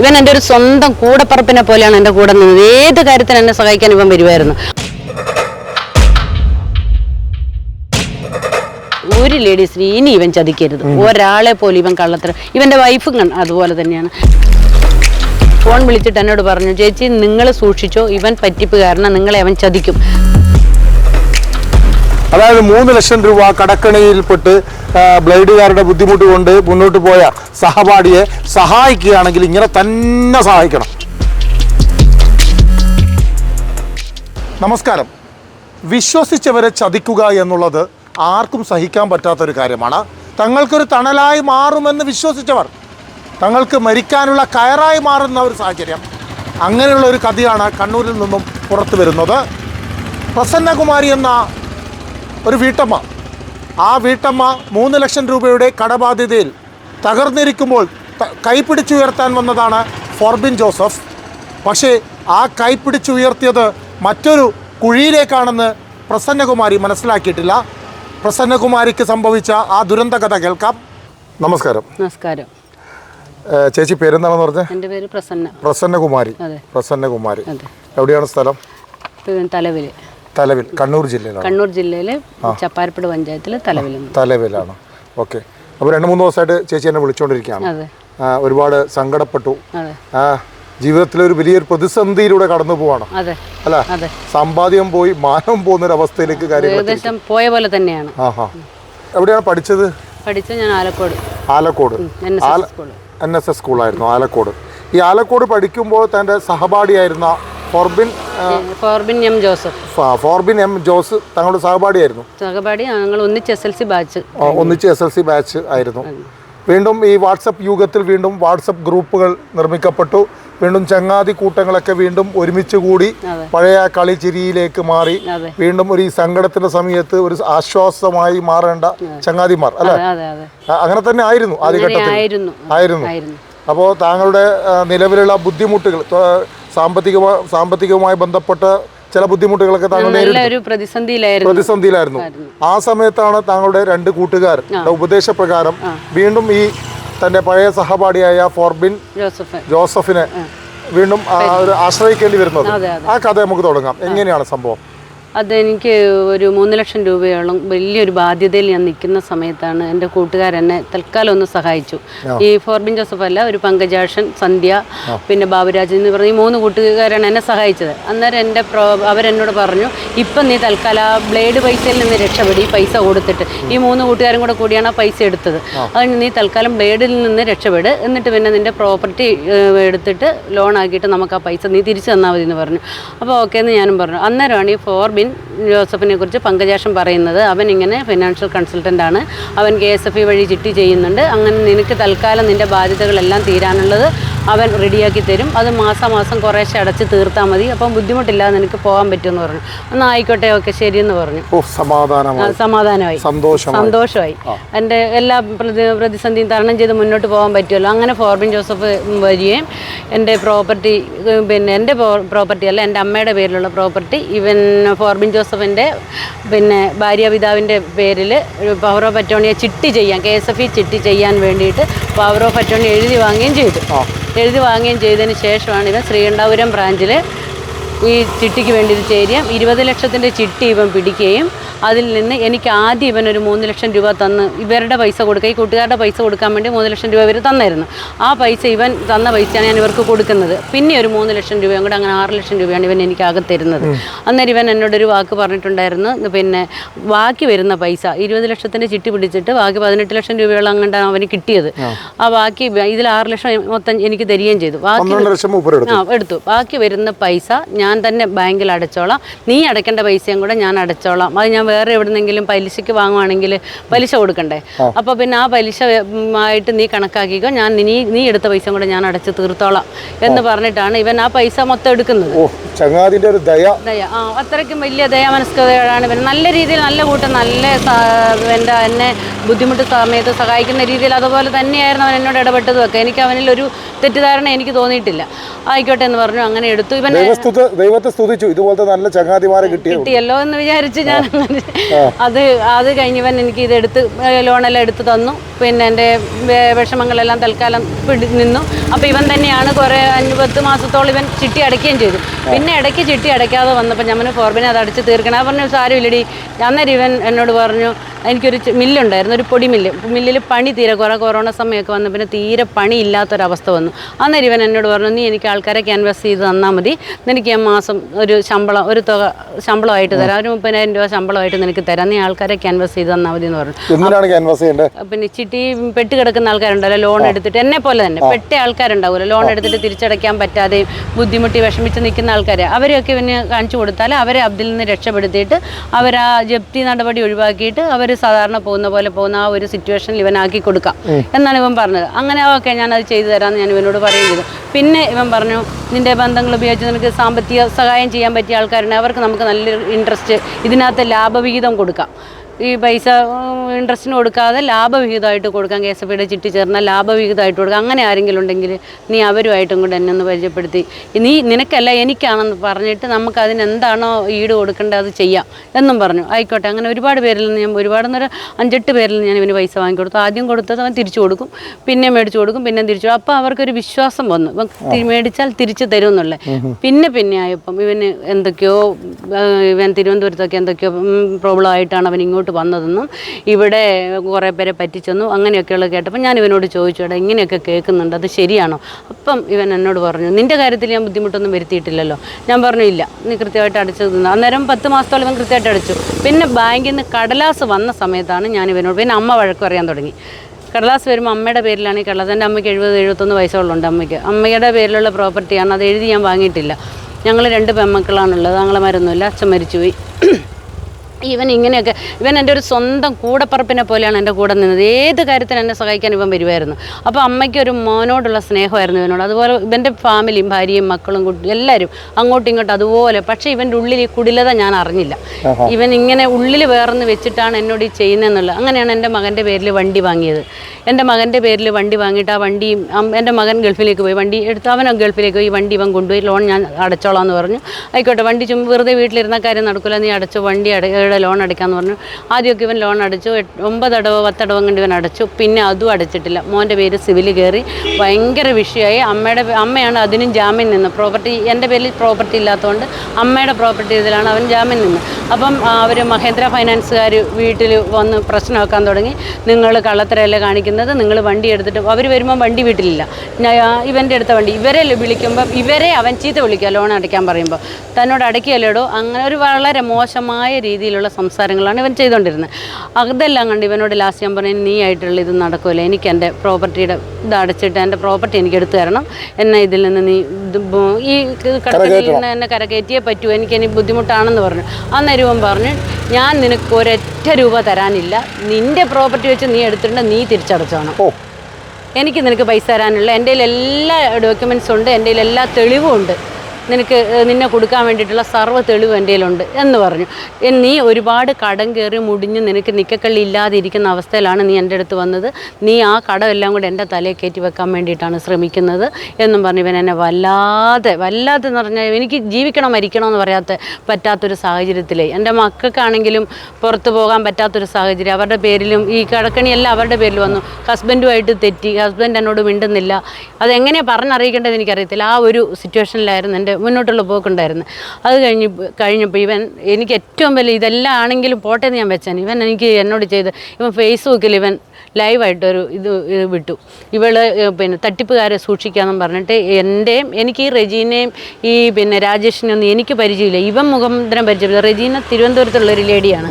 ഇവൻ എന്റെ ഒരു സ്വന്തം കൂടപ്പറപ്പിനെ പോലെയാണ് എന്റെ കൂടെ നിന്നത്. ഏത് കാര്യത്തിന് എന്നെ സഹായിക്കാൻ ഇവൻ വരുമായിരുന്നു ഒരു ലേഡീസിന് ഇനി ഇവൻ ചതിക്കരുത്. ഒരാളെ പോലും ഇവൻ കള്ളത്തരം. ഇവന്റെ വൈഫും അതുപോലെ തന്നെയാണ്. ഫോൺ വിളിച്ചിട്ട് എന്നോട് പറഞ്ഞു ചേച്ചി നിങ്ങൾ സൂക്ഷിച്ചോ. ഇവൻ പറ്റിപ്പ് കാരണം നിങ്ങളെ അവൻ ചതിക്കും. അതായത് മൂന്ന് ലക്ഷം രൂപ കടക്കണിയിൽപ്പെട്ട് ബ്ലേഡുകാരുടെ ബുദ്ധിമുട്ട് കൊണ്ട് മുന്നോട്ട് പോയ സഹപാഠിയെ സഹായിക്കുകയാണെങ്കിൽ ഇങ്ങനെ തന്നെ സഹായിക്കണം. നമസ്കാരം. വിശ്വസിച്ചവരെ ചതിക്കുക എന്നുള്ളത് ആർക്കും സഹിക്കാൻ പറ്റാത്തൊരു കാര്യമാണ്. തങ്ങൾക്കൊരു തണലായി മാറുമെന്ന് വിശ്വസിച്ചവർ തങ്ങൾക്ക് മരിക്കാനുള്ള കയറായി മാറുന്ന ഒരു സാഹചര്യം. അങ്ങനെയുള്ള ഒരു കഥയാണ് കണ്ണൂരിൽ നിന്നും പുറത്തു വരുന്നത് പ്രസന്നകുമാരി എന്ന ഒരു വീട്ടമ്മ. ആ വീട്ടമ്മ മൂന്ന് ലക്ഷം രൂപയുടെ കടബാധ്യതയിൽ തകർന്നിരിക്കുമ്പോൾ കൈപിടിച്ചുയർത്താൻ വന്നതാണ് ഫോർബിൻ ജോസഫ്. പക്ഷേ ആ കൈപിടിച്ചുയർത്തിയത് മറ്റൊരു കുഴിയിലേക്കാണെന്ന് പ്രസന്നകുമാരി മനസ്സിലാക്കിയിട്ടില്ല. പ്രസന്നകുമാരിക്ക് സംഭവിച്ച ആ ദുരന്ത കഥ കേൾക്കാം. നമസ്കാരം. നമസ്കാരം. ചേച്ചി പേരെന്താണെന്ന് പറഞ്ഞത് എന്റെ പേര് പ്രസന്ന. പ്രസന്നകുമാരി. പ്രസന്നകുമാരി. എവിടെയാണ് സ്ഥലം? തലവിൽ. തലവിൽ കണ്ണൂർ ജില്ലയിലാണ്. കണ്ണൂർ ജില്ലയിലെ ചപ്പാരപ്പട് പഞ്ചായത്തിലെ തലവിൽ തലവിലാണ്. ഓക്കെ. അപ്പോൾ രണ്ട് മൂന്ന് ദിവസമായിട്ട് ചേച്ചി എന്നെ വിളിച്ചുകൊണ്ടിരിക്കുകയാണ് ഒരുപാട് സങ്കടപ്പെട്ടു. ജീവിതത്തിലെ ഒരു വലിയൊരു പ്രതിസന്ധിയിലൂടെ കടന്നു പോവാണ്. അല്ല സമ്പാദ്യം പോയി മാനം പോകുന്ന ഒരു അവസ്ഥയിലേക്ക് കാര്യങ്ങൾ പോയ പോലെ തന്നെയാണ്. എവിടെയാണ് പഠിച്ചത്? പഠിച്ചത് ഞാൻ Alakode. Alakode. N S S സ്കൂളായിരുന്നു Alakode. ഈ ആലക്കോട് പഠിക്കുമ്പോൾ തന്റെ സഹപാഠിയായിരുന്ന Forbin Forbin M Joseph. Forbin M Jose തങ്ങളുടെ സഹപാഠിയായിരുന്നു. സഹപാഠി ഞങ്ങൾ ഒന്നിച്ച് എസ് എൽ സി ബാച്ച് ഒന്നിച്ച് എസ് എൽ സി ബാച്ച് ആയിരുന്നു. വീണ്ടും ഈ വാട്സപ്പ് യുഗത്തിൽ വീണ്ടും വാട്സപ്പ് ഗ്രൂപ്പുകൾ നിർമ്മിക്കപ്പെട്ടു. വീണ്ടും ചങ്ങാതി കൂട്ടങ്ങളൊക്കെ വീണ്ടും ഒരുമിച്ച് കൂടി പഴയ കളിചിരിയിലേക്ക് കളി ചിരിയിലേക്ക് മാറി വീണ്ടും ഒരു ഈ സങ്കടത്തിന്റെ സമയത്ത് ഒരു ആശ്വാസമായി മാറേണ്ട ചങ്ങാതിമാർ അല്ലെ? അങ്ങനെ തന്നെ ആയിരുന്നു ആദ്യഘട്ടത്തിൽ. ആയിരുന്നു. അപ്പോൾ താങ്കളുടെ നിലവിലുള്ള ബുദ്ധിമുട്ടുകൾ സാമ്പത്തിക സാമ്പത്തികവുമായി ബന്ധപ്പെട്ട ചില ബുദ്ധിമുട്ടുകളൊക്കെ താങ്കൾ പ്രതിസന്ധിയിലായിരുന്നു. ആ സമയത്താണ് താങ്കളുടെ രണ്ട് കൂട്ടുകാർ ഉപദേശപ്രകാരം വീണ്ടും ഈ തന്റെ പഴയ സഹപാഠിയായ ഫോർബിൻ ജോസഫിനെ വീണ്ടും ആശ്രയിക്കേണ്ടി വരുന്നത്. ആ കഥ നമുക്ക് തുടങ്ങാം. എങ്ങനെയാണ് സംഭവം? അതെനിക്ക് ഒരു മൂന്ന് ലക്ഷം രൂപയോളം വലിയൊരു ബാധ്യതയിൽ ഞാൻ നിൽക്കുന്ന സമയത്താണ് എന്റെ കൂട്ടുകാരെന്നെ തൽക്കാലം ഒന്ന് സഹായിച്ചു. ഈ ഫോർബിൻ ജോസഫ് അല്ല ഒരു പങ്കജാഷൻ സന്ധ്യ പിന്നെ ബാബുരാജൻ എന്ന് പറഞ്ഞ ഈ മൂന്ന് കൂട്ടുകാരാണ് എന്നെ സഹായിച്ചത്. അന്നേരം എന്റെ പ്രോ അവരെന്നോട് പറഞ്ഞു ഇപ്പം നീ തൽക്കാലം ആ ബ്ലേഡ് പൈസയിൽ നിന്ന് രക്ഷപ്പെടി പൈസ കൊടുത്തിട്ട്. ഈ മൂന്ന് കൂട്ടുകാരും കൂടെ കൂടിയാണ് ആ പൈസ എടുത്തത്. അതിന് നീ തൽക്കാലം ബ്ലേഡിൽ നിന്ന് രക്ഷപ്പെട് എന്നിട്ട് പിന്നെ നിന്റെ പ്രോപ്പർട്ടി എടുത്തിട്ട് ലോൺ ആക്കിയിട്ട് നമുക്ക് ആ പൈസ നീ തിരിച്ചു തന്നാൽ മതി എന്ന് പറഞ്ഞു. അപ്പോൾ ഓക്കെ എന്ന് ഞാനും പറഞ്ഞു. അന്നേരമാണ് ഈ ഫോർബിൻ ജോസഫിനെ കുറിച്ച് പങ്കജാഷൻ പറയുന്നത്. അവൻ ഇങ്ങനെ ഫിനാൻഷ്യൽ കൺസൾട്ടന്റ് ആണ്. അവൻ കെ എസ് എഫ് ഇ വഴി ചിട്ടി ചെയ്യുന്നുണ്ട്. അങ്ങനെ നിനക്ക് തൽക്കാലം നിന്റെ ബാധ്യതകളെല്ലാം തീരാനുള്ളത് അവൻ റെഡിയാക്കി തരും. അത് മാസം മാസം കുറേശ്ശെ അടച്ച് തീർത്താൽ മതി. അപ്പം ബുദ്ധിമുട്ടില്ലാതെ നിനക്ക് പോകാൻ പറ്റുമെന്ന് പറഞ്ഞു. എന്നാൽ ആയിക്കോട്ടെ ഓക്കെ ശരിയെന്ന് പറഞ്ഞു. സമാധാനമായി. സമാധാനമായി. സന്തോഷം സന്തോഷമായി. എന്റെ എല്ലാ പ്രതി പ്രതിസന്ധിയും തരണം ചെയ്ത് മുന്നോട്ട് പോകാൻ പറ്റുമല്ലോ. അങ്ങനെ ഫോർബിൻ ജോസഫ് വരികയും എന്റെ പ്രോപ്പർട്ടി പിന്നെ എന്റെ പ്രോപ്പർട്ടി അല്ല എന്റെ അമ്മയുടെ പേരിലുള്ള പ്രോപ്പർട്ടി ഇവൻ ഫോർബിൻ ജോസഫിന്റെ പിന്നെ ഭാര്യ ഭാര്യാപിതാവിന്റെ പേരിൽ പവർ ഓഫ് അറ്റോണിയെ ചിട്ടി ചെയ്യാൻ കെ എസ് എഫ് ഇ ചിട്ടി ചെയ്യാൻ വേണ്ടിയിട്ട് പവർ ഓഫ് അറ്റോണി എഴുതി വാങ്ങുകയും ചെയ്തു. എഴുതി വാങ്ങുകയും ചെയ്തതിന് ശേഷമാണ് ഇവൻ ശ്രീകണ്ഠാപുരം ബ്രാഞ്ചിൽ ഈ ചിട്ടിക്ക് വേണ്ടി ഇത് ചേരുകയും ഇരുപത് ലക്ഷത്തിന്റെ ചിട്ടി ഇവൻ പിടിക്കുകയും അതിൽ നിന്ന് എനിക്ക് ആദ്യം ഇവൻ ഒരു മൂന്ന് ലക്ഷം രൂപ തന്ന് ഇവരുടെ പൈസ കൊടുക്കുക. ഈ കൂട്ടുകാരുടെ പൈസ കൊടുക്കാൻ വേണ്ടി മൂന്ന് ലക്ഷം രൂപ ഇവർ തന്നായിരുന്നു. ആ പൈസ ഇവൻ തന്ന പൈസയാണ് ഞാൻ ഇവർക്ക് കൊടുക്കുന്നത്. പിന്നെ ഒരു മൂന്ന് ലക്ഷം രൂപയും കൂടെ അങ്ങനെ ആറ് ലക്ഷം രൂപയാണ് ഇവൻ എനിക്ക് അകത്തരുന്നത്. തരുന്നത് അന്നേരം ഇവൻ എന്നോടൊരു വാക്ക് പറഞ്ഞിട്ടുണ്ടായിരുന്നു. പിന്നെ ബാക്കി വരുന്ന പൈസ ഇരുപത് ലക്ഷത്തിന്റെ ചിട്ടി പിടിച്ചിട്ട് ബാക്കി പതിനെട്ട് ലക്ഷം രൂപയോളം അങ്ങോട്ടാണ് അവന് കിട്ടിയത്. ആ. ബാക്കി ഇതിൽ ആറ് ലക്ഷം മൊത്തം എനിക്ക് തരികയും ചെയ്തു. ബാക്കി ആ എടുത്തു. ബാക്കി വരുന്ന പൈസ ഞാൻ തന്നെ ബാങ്കിൽ അടച്ചോളാം. നീ അടയ്ക്കേണ്ട പൈസയും കൂടെ ഞാൻ അടച്ചോളാം. അത് ഞാൻ വേറെ എവിടുന്നെങ്കിലും പലിശയ്ക്ക് വാങ്ങുവാണെങ്കിൽ പലിശ കൊടുക്കണ്ടേ? അപ്പോൾ പിന്നെ ആ പലിശ ആയിട്ട് നീ കണക്കാക്കിക്കോ. ഞാൻ നീ നീ എടുത്ത പൈസ കൂടെ ഞാൻ അടച്ച് തീർത്തോളാം എന്ന് പറഞ്ഞിട്ടാണ് ഇവൻ ആ പൈസ മൊത്തം എടുക്കുന്നത്. ഓ ചങ്ങാതിന്റെ ഒരു ദയ. ദയ. ആ അത്രയ്ക്കും വലിയ ദയാമനസ്കതയാണ് ഇവൻ. നല്ല രീതിയിൽ നല്ല കൂട്ടം നല്ല എന്റെ എന്നെ ബുദ്ധിമുട്ട് സമയത്ത് സഹായിക്കുന്ന രീതിയിൽ അതുപോലെ തന്നെയായിരുന്നു അവൻ എന്നോട് ഇടപെട്ടതും ഒക്കെ എനിക്ക് അവനിൽ ഒരു തെറ്റിദ്ധാരണ എനിക്ക് തോന്നിയിട്ടില്ല. ആയിക്കോട്ടെ എന്ന് പറഞ്ഞു. അങ്ങനെ എടുത്തു. ഇവൻ ദൈവത്തെ സ്തുതിച്ചു. ഇതുപോലത്തെ നല്ല ചങ്ങാതിമാരെ കിട്ടിയ കിട്ടിയല്ലോ എന്ന് വിചാരിച്ച് ഞാൻ അത് അത് കഴിഞ്ഞവൻ എനിക്ക് ഇത് എടുത്ത് ലോണെല്ലാം എടുത്ത് തന്നു. പിന്നെ എന്റെ വിഷമങ്ങളെല്ലാം തൽക്കാലം പിടി നിന്നു. അപ്പോൾ ഇവൻ തന്നെയാണ് കുറേ അഞ്ച് പത്ത് മാസത്തോളം ഇവൻ ചിട്ടി അടയ്ക്കുകയും ചെയ്തു. പിന്നെ ഇടയ്ക്ക് ചിട്ടി അടയ്ക്കാതെ വന്നപ്പോൾ ഞാൻ ഫോർബിനെ അത് അടച്ച് തീർക്കണം. ആ പറഞ്ഞു സാരമില്ലടി. അന്നേരം ഇവൻ എന്നോട് പറഞ്ഞു എനിക്കൊരു മില്ലുണ്ടായിരുന്നു ഒരു പൊടി മില്ല്. മില്ലിൽ പണി തീരെ കുറേ കൊറോണ സമയമൊക്കെ വന്നു പിന്നെ തീരെ പണിയില്ലാത്തൊരവസ്ഥ വന്നു. അന്നേരം ഇവൻ എന്നോട് പറഞ്ഞു നീ എനിക്ക് ആൾക്കാരെ ക്യാൻവാസ് ചെയ്ത് തന്നാൽ മതി. നിനക്ക് ഞാൻ മാസം ഒരു ശമ്പളം ഒരു തുക ശമ്പളമായിട്ട് തരാം. ഒരു മുപ്പതിനായിരം രൂപ ശമ്പളമായിട്ട് നിനക്ക് തരാം. നീ ആൾക്കാരെ ക്യാൻവാസ് ചെയ്ത് തന്നാൽ മതി എന്ന് പറഞ്ഞു പിന്നെ ചിട്ടി പെട്ട് കിടക്കുന്ന ആൾക്കാരുണ്ടല്ലോ ലോൺ എടുത്തിട്ട് എന്നെ പോലെ തന്നെ പെട്ട ആൾക്കാരുണ്ടാവുമല്ലോ. ലോൺ എടുത്തിട്ട് തിരിച്ചടയ്ക്കാൻ പറ്റാതെയും ബുദ്ധിമുട്ടി വിഷമിച്ച് നിൽക്കുന്ന ആൾക്കാരെ. അവരെയൊക്കെ പിന്നെ കാണിച്ചു കൊടുത്താൽ അവരെ അതിൽ നിന്ന് രക്ഷപ്പെടുത്തിയിട്ട് അവർ ആ ജപ്തി നടപടി ഒഴിവാക്കിയിട്ട് അവർ സാധാരണ പോകുന്ന പോലെ പോകുന്ന ആ ഒരു സിറ്റുവേഷനിൽ ഇവനാക്കി കൊടുക്കാം. എന്നാണ് ഇവൻ പറഞ്ഞത്. അങ്ങനെ ഓക്കെ ഞാൻ അത് ചെയ്തു തരാമെന്ന് ഞാൻ ഇവനോട് പറയുകയും ചെയ്തു. പിന്നെ ഇവൻ പറഞ്ഞു നിന്റെ ബന്ധങ്ങൾ ഉപയോഗിച്ച് നിനക്ക് സാമ്പത്തിക സഹായം ചെയ്യാൻ പറ്റിയ ആൾക്കാരുണ്ട് അവർക്ക് നമുക്ക് നല്ലൊരു ഇൻട്രസ്റ്റ് ഇതിനകത്ത് ലാഭവിഹിതം കൊടുക്കാം. ഈ പൈസ ഇൻട്രസ്റ്റിന് കൊടുക്കാതെ ലാഭവിഹിതമായിട്ട് കൊടുക്കാം കെ എസ് എഫ് ഐയുടെ ചിട്ടി ചേർന്നാൽ ലാഭവിഹിതമായിട്ട് കൊടുക്കാം അങ്ങനെ ആരെങ്കിലും ഉണ്ടെങ്കിൽ നീ അവരുമായിട്ടും കൂടെ എന്നെ ഒന്ന് പരിചയപ്പെടുത്തി. നീ നിനക്കല്ല എനിക്കാണെന്ന് പറഞ്ഞിട്ട് നമുക്ക് അതിനെന്താണോ ഈട് കൊടുക്കേണ്ടത് അത് ചെയ്യാം എന്നും പറഞ്ഞു. ആയിക്കോട്ടെ അങ്ങനെ ഒരുപാട് പേരിൽ നിന്ന് ഞാൻ ഒരുപാട് നേരം അഞ്ചെട്ട് പേരിൽ നിന്ന് ഞാൻ ഇവന് പൈസ വാങ്ങിക്കൊടുത്തു. ആദ്യം കൊടുത്തത് അവൻ തിരിച്ചു കൊടുക്കും പിന്നെ മേടിച്ചു കൊടുക്കും പിന്നെ തിരിച്ചു അപ്പോൾ അവർക്കൊരു വിശ്വാസം വന്നു. ഇവൻ മേടിച്ചാൽ തിരിച്ചു തരും എന്നുള്ളത് പിന്നെ പിന്നെ ആയപ്പം ഇവന് എന്തൊക്കെയോ ഇവൻ തിരുവനന്തപുരത്തൊക്കെ എന്തൊക്കെയോ പ്രോബ്ലം ആയിട്ടാണ് അവൻ ഇങ്ങോട്ട് വന്നതെന്നും ഇവിടെ കുറേ പേരെ പറ്റിച്ചെന്നും അങ്ങനെയൊക്കെയുള്ള കേട്ടപ്പോൾ ഞാൻ ഇവനോട് ചോദിച്ചു എടാ ഇങ്ങനെയൊക്കെ കേൾക്കുന്നുണ്ട് അത് ശരിയാണോ? അപ്പം ഇവൻ എന്നോട് പറഞ്ഞു നിന്റെ കാര്യത്തിൽ ഞാൻ ബുദ്ധിമുട്ടൊന്നും വരുത്തിയിട്ടില്ലല്ലോ. ഞാൻ പറഞ്ഞു ഇല്ല നീ കൃത്യമായിട്ട് അടച്ചു തന്നു അന്നേരം പത്ത് മാസത്തോളം ഇവൻ കൃത്യമായിട്ട് അടച്ചു. പിന്നെ ബാങ്കിൽ നിന്ന് കടലാസ് വന്ന സമയത്താണ് ഞാൻ ഇവനോട് പിന്നെ അമ്മ വഴക്ക് പറയാൻ തുടങ്ങി. കടലാസ് വരുമ്പോൾ അമ്മയുടെ പേരിലാണ് ഈ കടലാസ്. എന്റെ അമ്മയ്ക്ക് എഴുപത് എഴുപത്തൊന്ന് വയസ്സുള്ളുണ്ട് അമ്മയ്ക്ക്. അമ്മയുടെ പേരിലുള്ള പ്രോപ്പർട്ടിയാണ് അത് എഴുതി ഞാൻ വാങ്ങിയിട്ടില്ല. ഞങ്ങൾ രണ്ട് പെൺമക്കളാണുള്ളത് ആങ്ങളമാരൊന്നുമില്ല അച്ഛൻ മരിച്ചുപോയി. ഇവൻ ഇങ്ങനെയൊക്കെ ഇവൻ എന്റെ ഒരു സ്വന്തം കൂടപ്പറപ്പിനെ പോലെയാണ് എന്റെ കൂടെ നിന്നത്. ഏത് കാര്യത്തിന് എന്നെ സഹായിക്കാൻ ഇവൻ വരുമായിരുന്നു അപ്പോൾ അമ്മയ്ക്കൊരു മോനോടുള്ള സ്നേഹമായിരുന്നു ഇവനോട്. അതുപോലെ ഇവന്റെ ഫാമിലിയും ഭാര്യയും മക്കളും കുട്ടി എല്ലാവരും അങ്ങോട്ടും ഇങ്ങോട്ടും അതുപോലെ. പക്ഷേ ഇവന്റെ ഉള്ളിൽ ഈ കുടിലത ഞാൻ അറിഞ്ഞില്ല. ഇവൻ ഇങ്ങനെ ഉള്ളിൽ വേർന്ന് വെച്ചിട്ടാണ് എന്നോട് ഈ ചെയ്യുന്നതെന്നുള്ളത് അങ്ങനെയാണ് എന്റെ മകന്റെ പേരിൽ വണ്ടി വാങ്ങിയത്. എന്റെ മകന്റെ പേരിൽ വണ്ടി വാങ്ങിയിട്ട് ആ വണ്ടി എന്റെ മകൻ ഗൾഫിലേക്ക് പോയി. വണ്ടി എടുത്ത് അവൻ ഗൾഫിലേക്ക് പോയി. വണ്ടി ഇവൻ കൊണ്ടുപോയി. ലോൺ ഞാൻ അടച്ചോളാം എന്ന് പറഞ്ഞു. ആയിക്കോട്ടെ വണ്ടി ചുമ്മാ വെറുതെ വീട്ടിലിരുന്ന കാര്യം നടക്കില്ല നീ അടച്ചു വണ്ടി അടയുടെ ലോൺ അടയ്ക്കാമെന്ന് പറഞ്ഞു. ആദ്യമൊക്കെ ഇവൻ ലോൺ അടച്ചു. ഒമ്പത് ഒമ്പതടവോ പത്തടവോ കണ്ട് ഇവൻ അടച്ചു. പിന്നെ അതും അടച്ചിട്ടില്ല. മോന്റെ പേര് സിവിൽ കയറി ഭയങ്കര വിഷയമായി അമ്മയുടെ അമ്മയാണ് അതിനും ജാമ്യം നിന്ന് പ്രോപ്പർട്ടി എന്റെ പേരിൽ പ്രോപ്പർട്ടി ഇല്ലാത്തതുകൊണ്ട് അമ്മയുടെ പ്രോപ്പർട്ടി ഇതിലാണ് അവൻ ജാമ്യം നിന്ന് അപ്പം അവർ മഹേന്ദ്ര ഫൈനാൻസുകാർ വീട്ടിൽ വന്ന് പ്രശ്നം വെക്കാൻ തുടങ്ങി. നിങ്ങൾ കള്ളത്തരല്ലേ കാണിക്കുന്നത്? നിങ്ങൾ വണ്ടി എടുത്തിട്ട് അവർ വരുമ്പോൾ വണ്ടി വീട്ടിലില്ല. ഇവന്റെ അടുത്ത വണ്ടി. ഇവരെ വിളിക്കുമ്പോൾ ഇവരെ അവൻ ചീത്ത വിളിക്കുക ലോൺ അടയ്ക്കാൻ പറയുമ്പോൾ തന്നോട് അടയ്ക്കുകയല്ലേടോ? അങ്ങനെ ഒരു വളരെ മോശമായ രീതിയിലുള്ള സംസാരങ്ങളാണ് ഇവൻ ചെയ്തുകൊണ്ടിരുന്നത് അതെല്ലാം കണ്ട് ഇവനോട് ലാസ്റ്റ് ഞാൻ പറഞ്ഞു നീ ആയിട്ടുള്ള ഇത് നടക്കുമല്ലോ എനിക്ക് എന്റെ പ്രോപ്പർട്ടിയുടെ ഇത് അടച്ചിട്ട് എന്റെ പ്രോപ്പർട്ടി എനിക്ക് എടുത്തു തരണം. എന്നെ ഇതിൽ നിന്ന് നീ ഈ കടത്തിൽ നിന്ന് എന്നെ കരകയറ്റിയേ പറ്റൂ. എനിക്ക് ഇനി ബുദ്ധിമുട്ടാണെന്ന് പറഞ്ഞു. അന്നേരം ഇവൻ പറഞ്ഞു ഞാൻ നിനക്ക് ഒരൊറ്റ രൂപ തരാനില്ല. നിന്റെ പ്രോപ്പർട്ടി വെച്ച് നീ എടുത്തിട്ടുണ്ട്. നീ തിരിച്ചടച്ചോണം. ഓ. എനിക്ക് നിനക്ക് പൈസ തരാനുള്ള എന്റെ എല്ലാ ഡോക്യുമെൻസും ഉണ്ട്. എന്റെ എല്ലാ തെളിവും ഉണ്ട്. നിനക്ക് നിന്നെ കൊടുക്കാൻ വേണ്ടിയിട്ടുള്ള സർവ തെളിവ് എന്റെ കയ്യിലുണ്ട് എന്ന് പറഞ്ഞു. നീ ഒരുപാട് കടം കയറി മുടിഞ്ഞ് നിനക്ക് നിക്കക്കള്ളി ഇല്ലാതെ ഇരിക്കുന്ന അവസ്ഥയിലാണ് നീ എന്റെ അടുത്ത് വന്നത്. നീ ആ കടമെല്ലാം കൂടെ എന്റെ തലയിൽ കയറ്റി വെക്കാൻ വേണ്ടിയിട്ടാണ് ശ്രമിക്കുന്നത് എന്നും പറഞ്ഞു ഇവൻ എന്നെ വല്ലാതെ വല്ലാതെ എന്ന് പറഞ്ഞാൽ എനിക്ക് ജീവിക്കണോ മരിക്കണോ എന്ന് പറയാത്ത പറ്റാത്തൊരു സാഹചര്യത്തിലേ എന്റെ മക്കൾക്കാണെങ്കിലും പുറത്തു പോകാൻ പറ്റാത്തൊരു സാഹചര്യം. അവരുടെ പേരിലും ഈ കടക്കണിയെല്ലാം അവരുടെ പേരിൽ വന്നു. ഹസ്ബൻഡുമായിട്ട് തെറ്റി. ഹസ്ബൻഡ് എന്നോട് മിണ്ടുന്നില്ല. അതെങ്ങനെ പറഞ്ഞറിയിക്കേണ്ടത് എനിക്കറിയത്തില്ല. ആ ഒരു സിറ്റുവേഷനിലായിരുന്നു എന്റെ മുന്നോട്ടുള്ള പോക്കുണ്ടായിരുന്നു. അത് കഴിഞ്ഞ് കഴിഞ്ഞപ്പോൾ ഇവൻ എനിക്ക് ഏറ്റവും വലിയ ഇതെല്ലാം ആണെങ്കിലും പോട്ടെ എന്ന് ഞാൻ വെച്ചാൻ ഇവൻ എനിക്ക് എന്നോട് ചെയ്ത് ഇവൻ ഫേസ്ബുക്കിൽ ഇവൻ ലൈവായിട്ടൊരു ഇത് വിട്ടു. ഇവൾ പിന്നെ തട്ടിപ്പുകാരെ സൂക്ഷിക്കാമെന്നും പറഞ്ഞിട്ട് എന്റെയും എനിക്ക് ഈ റെജീനയും ഈ പിന്നെ രാജേഷിനൊന്നും എനിക്ക് പരിചയമില്ല. ഇവൻ മുഖാന്തരം പരിചയമില്ല. റെജീന തിരുവനന്തപുരത്തുള്ള ഒരു ലേഡിയാണ്.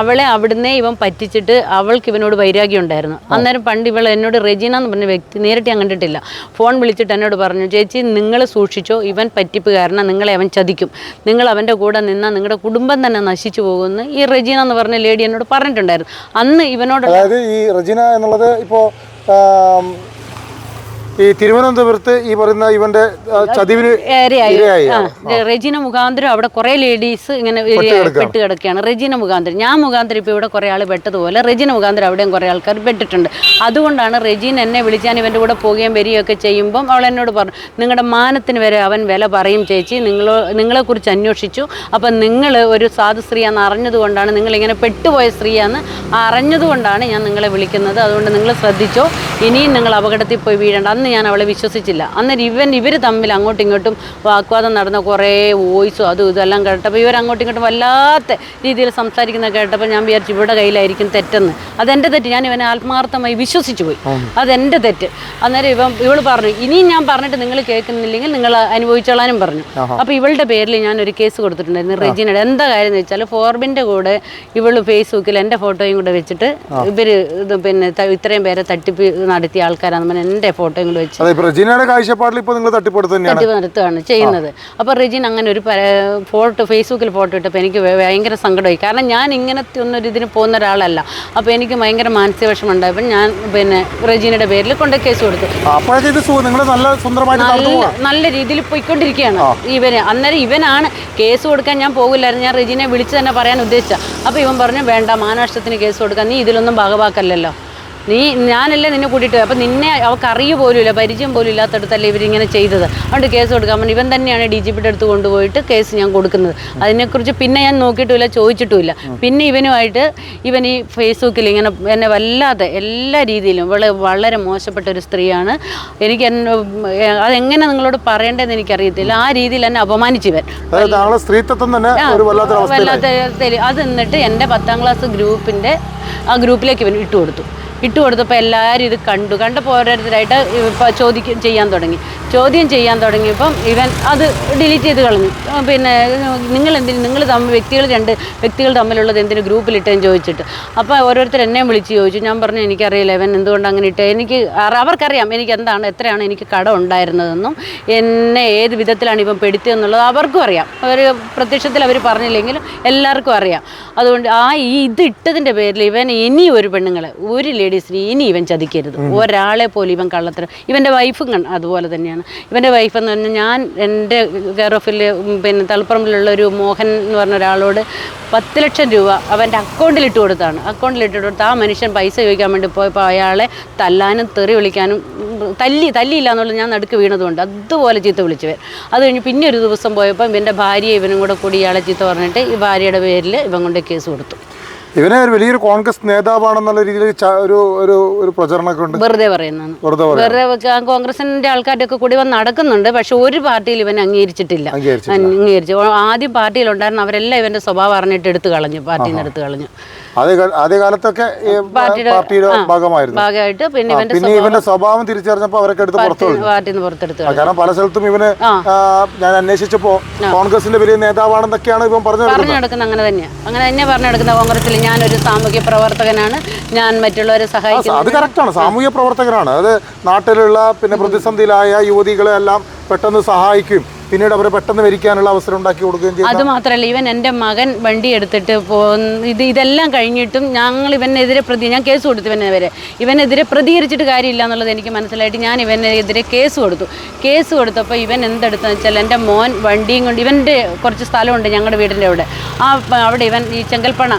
അവളെ അവിടുന്ന് ഇവൻ പറ്റിച്ചിട്ട് അവൾക്ക് ഇവനോട് വൈരാഗ്യം ഉണ്ടായിരുന്നു. അന്നേരം പണ്ട് ഇവൾ എന്നോട് റെജീന എന്ന് പറഞ്ഞ വ്യക്തി നേരിട്ട് ഞാൻ കണ്ടിട്ടില്ല. ഫോൺ വിളിച്ചിട്ട് എന്നോട് പറഞ്ഞു ചേച്ചി നിങ്ങൾ സൂക്ഷിച്ചോ. ഇവൻ പറ്റിപ്പ് കാരണം നിങ്ങളെ അവൻ ചതിക്കും. നിങ്ങൾ അവന്റെ കൂടെ നിന്നാൽ നിങ്ങളുടെ കുടുംബം തന്നെ നശിച്ചു പോകുമെന്ന് ഈ റെജീന എന്ന് പറഞ്ഞ ലേഡി എന്നോട് പറഞ്ഞിട്ടുണ്ടായിരുന്നു. അന്ന് ഇവനോട് അതായത് ഈ റെജിന എന്നുള്ളത് ഇപ്പോൾ ഈ തിരുവനന്തപുരത്ത് ഈ പറയുന്ന ഇവന്റെ ചതിവിന് ഇരയായി. റെജിന മുഖാന്തരം അവിടെ കുറെ ലേഡീസ് ഇങ്ങനെ പെട്ട് കിടക്കുകയാണ്. റെജിന മുഖാന്തരം. ഞാൻ മുഖാന്തരം ഇപ്പോൾ ഇവിടെ കുറെ ആൾ പെട്ടതുപോലെ റെജിന മുഖാന്തരം അവിടെയും കുറെ ആൾക്കാർ പെട്ടിട്ടുണ്ട്. അതുകൊണ്ടാണ് റെജിൻ എന്നെ വിളിച്ചാൻ ഇവന്റെ കൂടെ പോവുകയും ഒക്കെ ചെയ്യുമ്പോൾ അവൾ എന്നോട് പറഞ്ഞു നിങ്ങളുടെ മാനത്തിന് വരെ അവൻ വില പറയും ചേച്ചി. നിങ്ങളെ നിങ്ങളെക്കുറിച്ച് അന്വേഷിച്ചു. അപ്പം നിങ്ങൾ ഒരു സാധു സ്ത്രീയാണെന്ന് അറിഞ്ഞതുകൊണ്ടാണ് നിങ്ങളിങ്ങനെ പെട്ടുപോയ സ്ത്രീയാന്ന് അറിഞ്ഞതുകൊണ്ടാണ് ഞാൻ നിങ്ങളെ വിളിക്കുന്നത്. അതുകൊണ്ട് നിങ്ങൾ ശ്രദ്ധിച്ചോ. ഇനിയും നിങ്ങൾ അപകടത്തിൽ പോയി വീഴേണ്ട. അന്ന് ഞാൻ അവളെ വിശ്വസിച്ചില്ല. അന്നേരം ഇവൻ ഇവർ തമ്മിൽ അങ്ങോട്ടും ഇങ്ങോട്ടും വാക്വാദം നടന്ന കുറേ വോയിസും അതും ഇതെല്ലാം കേട്ടപ്പോൾ ഇവർ അങ്ങോട്ടും ഇങ്ങോട്ടും വല്ലാത്ത രീതിയിൽ സംസാരിക്കുന്ന കേട്ടപ്പോൾ ഞാൻ വിചാരിച്ചു ഇവിടെ കയ്യിലായിരിക്കും തെറ്റെന്ന്. അതെന്റെ തെറ്റ്. ഞാൻ ഇവനെ ആത്മാർത്ഥമായി വിശ്വസിച്ചു പോയി. അതെന്റെ തെറ്റ്. അന്നേരം ഇവൻ ഇവൾ പറഞ്ഞു ഇനിയും ഞാൻ പറഞ്ഞിട്ട് നിങ്ങൾ കേൾക്കുന്നില്ലെങ്കിൽ നിങ്ങൾ അനുഭവിച്ചോളാനും പറഞ്ഞു. അപ്പോൾ ഇവളുടെ പേരിൽ ഞാൻ ഒരു കേസ് കൊടുത്തിട്ടുണ്ടായിരുന്നു റെജിനയുടെ. എന്താ കാര്യം എന്ന് വെച്ചാൽ ഫോർബിന്റെ കൂടെ ഇവൾ ഫേസ്ബുക്കിൽ എന്റെ ഫോട്ടോയും കൂടെ വെച്ചിട്ട് ഇവർ പിന്നെ ഇത്രയും പേരെ തട്ടിപ്പ് നടത്തിയ ആൾക്കാരാണെന്ന് പറഞ്ഞാൽ എന്റെ ഫോട്ടോയും കൂടെ വെച്ച്. അതെ റെജീനയുടെ കാഴ്ചപ്പാടിൽ നിങ്ങൾ തട്ടിപ്പെടുത്ത് തന്നെയാണ്. തട്ടിപ്പ് നടത്തുകയാണ് ചെയ്യുന്നത്. അപ്പോൾ റെജിൻ അങ്ങനെ ഒരു പര- ഫോട്ടോ ഫേസ്ബുക്കിൽ ഫോട്ടോ ഇട്ടപ്പോൾ എനിക്ക് ഭ- ഭയങ്കര സങ്കടമായി. കാരണം ഞാൻ ഇങ്ങനത്തെ ഒന്നൊരു ഇതിന് പോകുന്ന ഒരാളല്ല. അപ്പോൾ എനിക്ക് ഭയങ്കര മാനസിക വിഷമം ഉണ്ടായപ്പോൾ ഞാൻ പിന്നെ റെജീനയുടെ പേരിൽ കൊണ്ട് കേസ് കൊടുത്തു. അപ്പോഴൊക്കെ ഇത് നിങ്ങൾ നല്ല സുന്ദരമായിട്ട് നടന്നു നല്ല നല്ല രീതിയിൽ പോയിക്കൊണ്ടിരിക്കുകയാണ് ഇവന് അന്നേരം ഇവനാണ് കേസ് കൊടുക്കാൻ ഞാൻ പോകില്ലായിരുന്നു. ഞാൻ റെജിനെ വിളിച്ച് തന്നെ പറയാൻ ഉദ്ദേശിച്ച അപ്പോൾ ഇവൻ പറഞ്ഞു വേണ്ട മാനനഷ്ടത്തിന് കേസ് കൊടുക്കാൻ നീ ഇതിലൊന്നും ഭാഗവാക്കല്ലല്ലോ. നീ ഞാനല്ലേ നിന്നെ കൂട്ടിയിട്ട്. അപ്പം നിന്നെ അവൾക്ക് അറിയ പോലുമില്ല പരിചയം പോലും ഇല്ലാത്തടത്തല്ലേ ഇവരിങ്ങനെ ചെയ്തത്. അതുകൊണ്ട് കേസ് കൊടുക്കാൻ പറഞ്ഞു ഇവൻ തന്നെയാണ് ഡി ജി പിയുടെ അടുത്ത് കൊണ്ടുപോയിട്ട് കേസ് ഞാൻ കൊടുക്കുന്നത്. അതിനെക്കുറിച്ച് പിന്നെ ഞാൻ നോക്കിയിട്ടില്ല ചോദിച്ചിട്ടുമില്ല. പിന്നെ ഇവനുമായിട്ട് ഇവൻ ഈ ഫേസ്ബുക്കിൽ ഇങ്ങനെ എന്നെ വല്ലാതെ എല്ലാ രീതിയിലും ഇവൾ വളരെ മോശപ്പെട്ട ഒരു സ്ത്രീയാണ്. എനിക്ക് അതെങ്ങനെ നിങ്ങളോട് പറയേണ്ടതെന്ന് എനിക്കറിയത്തില്ല. ആ രീതിയിൽ എന്നെ അപമാനിച്ചിവൻ. വല്ലാത്ത. അത് എന്നിട്ട് എന്റെ പത്താം ക്ലാസ് ഗ്രൂപ്പിന്റെ ആ ഗ്രൂപ്പിലേക്ക് ഇവൻ ഇട്ട് കൊടുത്തു ഇട്ട് കൊടുത്തപ്പോൾ എല്ലാവരും ഇത് കണ്ടു. കണ്ടപ്പോൾ ഓരോരുത്തരായിട്ട് ചോദിക്കും ചെയ്യാൻ തുടങ്ങി. ചോദ്യം ചെയ്യാൻ തുടങ്ങിയപ്പം ഇവൻ അത് ഡിലീറ്റ് ചെയ്ത് കളഞ്ഞു. പിന്നെ നിങ്ങൾ എന്തിന് നിങ്ങൾ തമ്മിൽ വ്യക്തികൾ രണ്ട് വ്യക്തികൾ തമ്മിലുള്ളത് എന്തിന് ഗ്രൂപ്പിലിട്ടെന്ന് ചോദിച്ചിട്ട്. അപ്പോൾ ഓരോരുത്തർ എന്നെ വിളിച്ച് ചോദിച്ചു. ഞാൻ പറഞ്ഞു എനിക്കറിയില്ല ഇവൻ എന്തുകൊണ്ട് അങ്ങനെ ഇട്ട്? എനിക്ക് അവർക്കറിയാം എനിക്ക് എന്താണ് എത്രയാണ് എനിക്ക് കടം ഉണ്ടായിരുന്നതെന്നും എന്നെ ഏത് വിധത്തിലാണ് ഇവൻ പെടുത്തിയെന്നുള്ളത് അവർക്കും അറിയാം. അവർ പ്രത്യക്ഷത്തിൽ അവർ പറഞ്ഞില്ലെങ്കിലും എല്ലാവർക്കും അറിയാം. അതുകൊണ്ട് ആ ഈ ഇത് ഇട്ടതിന്റെ പേരിൽ ഇവൻ ഇനി ഒരു പെണ്ണുങ്ങളെ ഒരു ലേഡീസിന് ഇനി ഇവൻ ചതിക്കരുത്. ഒരാളെ പോലും ഇവൻ കള്ളത്തരം. ഇവന്റെ വൈഫും അതുപോലെ തന്നെയാണ്. ഇവന്റെ വൈഫ് എന്ന് പറഞ്ഞാൽ ഞാൻ എന്റെ കെയർ ഓഫിൽ പിന്നെ തളിപ്പറമ്പിലുള്ള ഒരു മോഹൻ എന്ന് പറഞ്ഞ ഒരാളോട് പത്ത് ലക്ഷം രൂപ അവന്റെ അക്കൗണ്ടിൽ ഇട്ട് കൊടുത്താണ്. അക്കൗണ്ടിൽ ഇട്ട് കൊടുത്ത് ആ മനുഷ്യൻ പൈസ ചോദിക്കാൻ വേണ്ടി പോയപ്പോൾ അയാളെ തല്ലാനും തെറി വിളിക്കാനും തല്ലി തല്ലിയില്ല എന്നുള്ളത് ഞാൻ നടുക്ക് വീണതുകൊണ്ട് അതുപോലെ ചീത്ത വിളിച്ചു വരും അത് കഴിഞ്ഞ് പിന്നെ ഒരു ദിവസം പോയപ്പോൾ ഇവന്റെ ഭാര്യ ഇവനും കൂടെ കൂടി ഇയാളെ ചീത്ത പറഞ്ഞിട്ട് ഈ ഭാര്യയുടെ പേരിൽ ഇവൻ കൊണ്ട് കേസ് കൊടുത്തു. ഇവനെ ഒരു വലിയൊരു കോൺഗ്രസ് നേതാവാണെന്നുള്ള രീതിയിൽ ഒരു ഒരു ഒരു പ്രചരണമൊക്കെ ഉണ്ട്. വെറുതെ പറയുന്നതാണ്. വെറുതെ വെറുതെ കോൺഗ്രസിന്റെ ആൾക്കാരൊക്കെ കൂടി വന്ന് നടക്കുന്നുണ്ട് പക്ഷെ ഒരു പാർട്ടിയിൽ ഇവൻ അംഗീകരിച്ചിട്ടില്ല. അംഗീകരിച്ചു. ആദ്യം പാർട്ടിയിൽ ഉണ്ടായിരുന്ന അവരെല്ലാം ഇവന്റെ സ്വഭാവം അറിഞ്ഞിട്ട് എടുത്തു കളഞ്ഞു പാർട്ടിയിൽ നിന്ന് എടുത്തു കളഞ്ഞു. ആദ്യകാലത്തൊക്കെ പാർട്ടിയുടെ- ഭാഗമായിരുന്നു. ഭാഗമായിട്ട് പിന്നെ ഇവന്റെ പിന്നെ ഇവന്റെ സ്വഭാവം തിരിച്ചറിഞ്ഞപ്പോൾ അവരൊക്കെ എടുത്ത് പുറത്തു പുറത്തെടുത്ത് കാരണം പല സ്ഥലത്തും ഇവന് ഞാൻ അന്വേഷിച്ചപ്പോ കോൺഗ്രസിന്റെ വലിയ നേതാവാണെന്നൊക്കെയാണ് ഇവൻ പറഞ്ഞു പറഞ്ഞു നടക്കുന്നത്. നടക്കുന്ന അങ്ങനെ തന്നെയാണ് അങ്ങനെ തന്നെ പറഞ്ഞു നടക്കുന്ന കോൺഗ്രസിൽ ഞാനൊരു സാമൂഹ്യ പ്രവർത്തകനാണ്. ഞാൻ മറ്റുള്ളവരെ സഹായിക്കുന്നു അത് കറക്റ്റാണ്. സാമൂഹ്യ പ്രവർത്തകനാണ് അത് നാട്ടിലുള്ള പിന്നെ പ്രതിസന്ധിയിലായ യുവതികളെ എല്ലാം പെട്ടെന്ന് സഹായിക്കും. പിന്നീട് അവരെ പെട്ടെന്ന് മരിക്കാനുള്ള അവസരം ഉണ്ടാക്കി കൊടുക്കുകയും ചെയ്യും അത് മാത്രമല്ല ഇവൻ എന്റെ മകൻ വണ്ടി എടുത്തിട്ട് പോ ഇത് ഇതെല്ലാം കഴിഞ്ഞിട്ടും ഞങ്ങൾ ഇവനെതിരെ പ്രതി ഞാൻ കേസ് കൊടുത്തു ഇവനെതിരെ ഇവനെതിരെ പ്രതികരിച്ചിട്ട് കാര്യമില്ല എന്നുള്ളത് എനിക്ക് മനസ്സിലായിട്ട് ഞാൻ ഇവനെതിരെ കേസ് കൊടുത്തു. കേസ് കൊടുത്തപ്പോൾ ഇവൻ എന്തെടുത്തെന്ന് വെച്ചാൽ എന്റെ മോൻ വണ്ടിയും കൊണ്ട് ഇവന്റെ കുറച്ച് സ്ഥലമുണ്ട് ഞങ്ങളുടെ വീടിന്റെ അവിടെ. ആ അവിടെ ഇവൻ ഈ ചെങ്കൽപ്പണ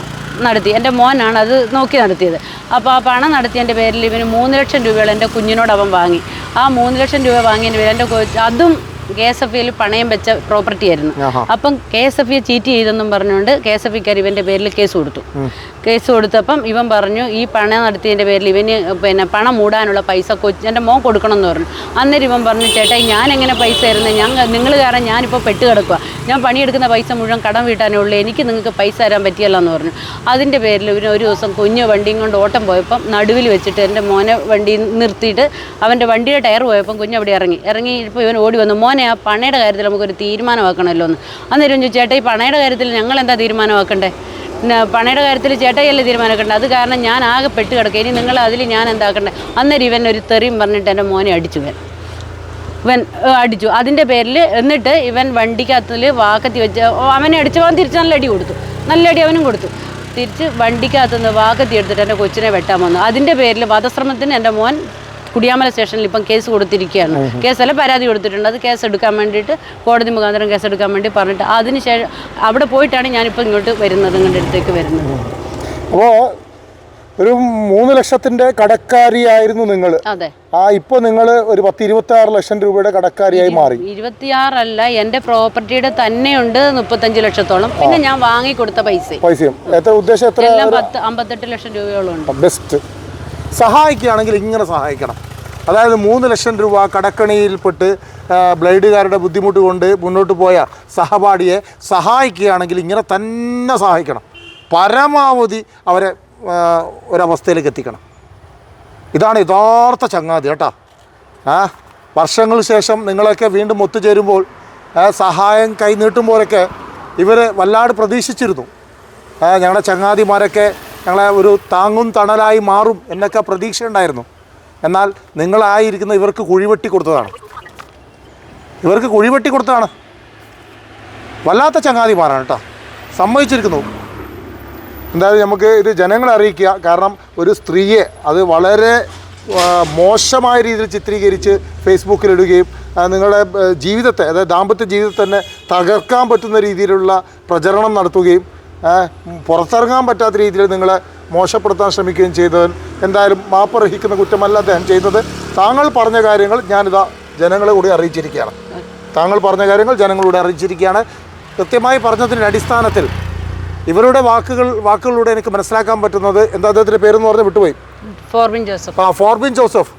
നടത്തി. എന്റെ മോനാണ് അത് നോക്കി നടത്തിയത്. അപ്പോൾ ആ പണം നടത്തിയതിന്റെ പേരിൽ ഇവന് മൂന്ന് ലക്ഷം രൂപയോളം എന്റെ കുഞ്ഞിനോട് അവൻ വാങ്ങി. ആ മൂന്ന് ലക്ഷം രൂപ വാങ്ങിയതിന്റെ പേരിൽ എന്റെ അതും കെ എസ് എഫ് ഇയിൽ പണയം വെച്ച പ്രോപ്പർട്ടി ആയിരുന്നു. അപ്പം കെ എസ് എഫ് ചീറ്റ് ചെയ്തെന്നും പറഞ്ഞുകൊണ്ട് കെ എസ് എഫ് ഇക്കാർ ഇവന്റെ പേരിൽ കേസ് കൊടുത്തു. കേസ് കൊടുത്തപ്പം ഇവൻ പറഞ്ഞു ഈ പണം നടത്തിയതിന്റെ പേരിൽ ഇവന് പിന്നെ പണം മൂടാനുള്ള പൈസ കൊച്ചു എന്റെ മോൻ കൊടുക്കണം എന്ന് പറഞ്ഞു. അന്നേരം ഇവൻ പറഞ്ഞു ചേട്ടാ ഞാൻ എങ്ങനെ പൈസ തരുന്നത് ഞാൻ നിങ്ങൾ കാരണം ഞാനിപ്പോൾ പെട്ട് കിടക്കുക ഞാൻ പണിയെടുക്കുന്ന പൈസ മുഴുവൻ കടം വീട്ടാനേ ഉള്ളൂ. എനിക്ക് നിങ്ങൾക്ക് പൈസ തരാൻ പറ്റിയല്ല എന്ന് പറഞ്ഞു. അതിന്റെ പേരിൽ ഇവന് ഒരു ദിവസം കുഞ്ഞ് വണ്ടിയും കൊണ്ട് ഓട്ടം പോയപ്പം നടുവിൽ വെച്ചിട്ട് എന്റെ മോനെ വണ്ടി നിർത്തിയിട്ട് അവന്റെ വണ്ടിയുടെ ടയർ പോയപ്പം കുഞ്ഞ് അവിടെ ഇറങ്ങി. ഇറങ്ങി ഇപ്പോൾ ഇവൻ ഓടി വന്നു. മോനെ ആ പണയുടെ കാര്യത്തിൽ നമുക്കൊരു തീരുമാനമാക്കണമല്ലോ എന്ന് അന്നേരം ചേട്ടാ ഈ പണയുടെ കാര്യത്തിൽ ഞങ്ങൾ എന്താ തീരുമാനമാക്കണ്ടേ? പണയുടെ കാര്യത്തിൽ ചേട്ടായിയല്ലേ തീരുമാനമാക്കണ്ടേ അത് കാരണം ഞാൻ ആകെ പെട്ട് കിടക്കുക. ഇനി നിങ്ങൾ അതിൽ ഞാൻ എന്താക്കണ്ടേ? അന്നേരം ഇവൻ ഒരു തെറിയും പറഞ്ഞിട്ട് എന്റെ മോനെ അടിച്ചു ഇവൻ. ഇവൻ അടിച്ചു. അതിന്റെ പേരിൽ എന്നിട്ട് ഇവൻ വണ്ടിക്കകത്തിൽ വാക്കത്തി വെച്ച് അവനെ അടിച്ചവൻ തിരിച്ച് നല്ല അടി കൊടുത്തു. നല്ല അടി അവനും കൊടുത്തു. തിരിച്ച് വണ്ടിക്കകത്തുനിന്ന് വാക്കത്തി എടുത്തിട്ട് എന്റെ കൊച്ചിനെ വെട്ടാൻ വന്നു. അതിന്റെ പേരിൽ വധശ്രമത്തിന് എന്റെ മോൻ കുടിയാമല സ്റ്റേഷനിൽ ഇപ്പം കേസ് കൊടുത്തിരിക്കുകയാണ്. കേസല്ല പരാതി കൊടുത്തിട്ടുണ്ട്. അത് കേസ് എടുക്കാൻ വേണ്ടിയിട്ട് കോടതി മുഖാന്തരം കേസ് എടുക്കാൻ വേണ്ടി പറഞ്ഞിട്ട് അതിന് ശേഷം അവിടെ പോയിട്ടാണ് ഞാനിപ്പോൾ ഇങ്ങോട്ട് വരുന്നത് നിങ്ങളുടെ അടുത്തേക്ക് വരുന്നത്. അപ്പോൾ ഒരു മൂന്ന് ലക്ഷത്തിന്റെ കടക്കാരിയായിരുന്നു നിങ്ങൾ അതെ. ആ ഇപ്പൊ നിങ്ങൾ ഒരു പത്ത് ഇരുപത്തി ആറ് ലക്ഷം രൂപയുടെ കടക്കാരിയായി മാറി. ഇരുപത്തിയാറല്ല എന്റെ പ്രോപ്പർട്ടിയുടെ തന്നെയുണ്ട് മുപ്പത്തഞ്ച് ലക്ഷത്തോളം. പിന്നെ ഞാൻ വാങ്ങി കൊടുത്ത പൈസ പൈസയും. എത്ര ഉദ്ദേശം എത്ര അമ്പത്തെട്ട് ലക്ഷം രൂപയോളം ബെസ്റ്റ് സഹായിക്കുകയാണെങ്കിൽ ഇങ്ങനെ സഹായിക്കണം. അതായത് മൂന്ന് ലക്ഷം രൂപ കടക്കണിയിൽപ്പെട്ട് ബ്ലേഡുകാരുടെ ബുദ്ധിമുട്ട് കൊണ്ട് മുന്നോട്ട് പോയ സഹപാഠിയെ സഹായിക്കുകയാണെങ്കിൽ ഇങ്ങനെ തന്നെ സഹായിക്കണം. പരമാവധി അവരെ ഒരവസ്ഥയിലേക്ക് എത്തിക്കണം. ഇതാണ് യഥാർത്ഥ ചങ്ങാതി കേട്ടോ. ആ വർഷങ്ങൾ ശേഷം നിങ്ങളൊക്കെ വീണ്ടും ഒത്തുചേരുമ്പോൾ സഹായം കൈനീട്ടുമ്പോഴൊക്കെ ഇവർ വല്ലാട് പ്രതീക്ഷിച്ചിരുന്നു. ഞങ്ങളുടെ ചങ്ങാതിമാരൊക്കെ ഞങ്ങളെ ഒരു താങ്ങും തണലായി മാറും എന്നൊക്കെ പ്രതീക്ഷയുണ്ടായിരുന്നു. എന്നാൽ നിങ്ങളായിരിക്കുന്ന ഇവർക്ക് കുഴിവെട്ടി കൊടുത്തതാണ്. ഇവർക്ക് കുഴിവെട്ടി കൊടുത്തതാണ്. വല്ലാത്ത ചങ്ങാതിമാരാണ് കേട്ടോ. സമ്മതിച്ചിരിക്കുന്നു. എന്തായാലും നമുക്ക് ഇത് ജനങ്ങളെ അറിയിക്കുക. കാരണം ഒരു സ്ത്രീയെ അത് വളരെ മോശമായ രീതിയിൽ ചിത്രീകരിച്ച് ഫേസ്ബുക്കിലിടുകയും നിങ്ങളുടെ ജീവിതത്തെ അതായത് ദാമ്പത്യ ജീവിതത്തെ തന്നെ തകർക്കാൻ പറ്റുന്ന രീതിയിലുള്ള പ്രചരണം നടത്തുകയും പുറത്തിറങ്ങാൻ പറ്റാത്ത രീതിയിൽ നിങ്ങളെ മോശപ്പെടുത്താൻ ശ്രമിക്കുകയും ചെയ്തവൻ എന്തായാലും മാപ്പർഹിക്കുന്ന കുറ്റമല്ല അദ്ദേഹം ചെയ്തത്. താങ്കൾ പറഞ്ഞ കാര്യങ്ങൾ ഞാനിതാ ജനങ്ങളെ കൂടി അറിയിച്ചിരിക്കുകയാണ്. താങ്കൾ പറഞ്ഞ കാര്യങ്ങൾ ജനങ്ങളോട് അറിയിച്ചിരിക്കുകയാണ്. കൃത്യമായി പറഞ്ഞതിന്റെ അടിസ്ഥാനത്തിൽ ഇവരുടെ വാക്കുകൾ വാക്കുകളിലൂടെ എനിക്ക് മനസ്സിലാക്കാൻ പറ്റുന്നത് എന്താ അദ്ദേഹത്തിന്റെ പേരെന്ന് പറഞ്ഞ് വിട്ടുപോയി? Forbin Joseph. ആ ഫോർബിൻ ജോസഫ്.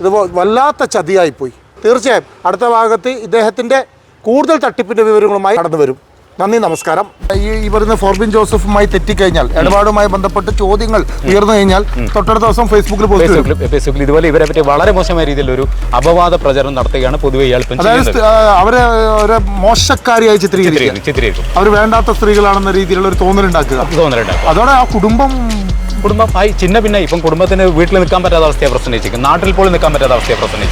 ഇത് വല്ലാത്ത ചതിയായിപ്പോയി. തീർച്ചയായും അടുത്ത ഭാഗത്ത് ഇദ്ദേഹത്തിന്റെ കൂടുതൽ തട്ടിപ്പിന്റെ വിവരങ്ങളുമായി കടന്നു വരും. നന്ദി നമസ്കാരം. ഈ ഈ പറയുന്ന ഫോർബിൻ ജോസഫുമായി തെറ്റിക്കഴിഞ്ഞാൽ ഇടപാടുമായി ബന്ധപ്പെട്ട് ചോദ്യങ്ങൾ ഉയർന്നു കഴിഞ്ഞാൽ തൊട്ടടുത്ത ദിവസം ഫേസ്ബുക്കിൽ ഫേസ്ബുക്കിൽ ഇതുപോലെ ഇവരെ പറ്റി വളരെ മോശമായ രീതിയിൽ ഒരു അപവാദ പ്രചരണം നടത്തുകയാണ് പൊതുവെ ഇയാൾ അതായത് അവരെ ഒരു മോശക്കാരിയായി ചിത്രീകരിക്കും അവർ വേണ്ടാത്ത സ്ത്രീകളാണെന്ന രീതിയിലുള്ള ഒരു തോന്നലുണ്ടാക്കുക. തോന്നലുണ്ടാക്കുക അതോടെ ആ കുടുംബം കുടുംബം ആയി ചിന്ന പിന്നെ ഇപ്പം കുടുംബത്തിന് വീട്ടിൽ നിൽക്കാൻ പറ്റാത്ത അവസ്ഥയെ പ്രശ്നിച്ചേക്കും നാട്ടിൽ പോലും നിൽക്കാൻ പറ്റാത്ത അവസ്ഥയെ പ്രശ്നം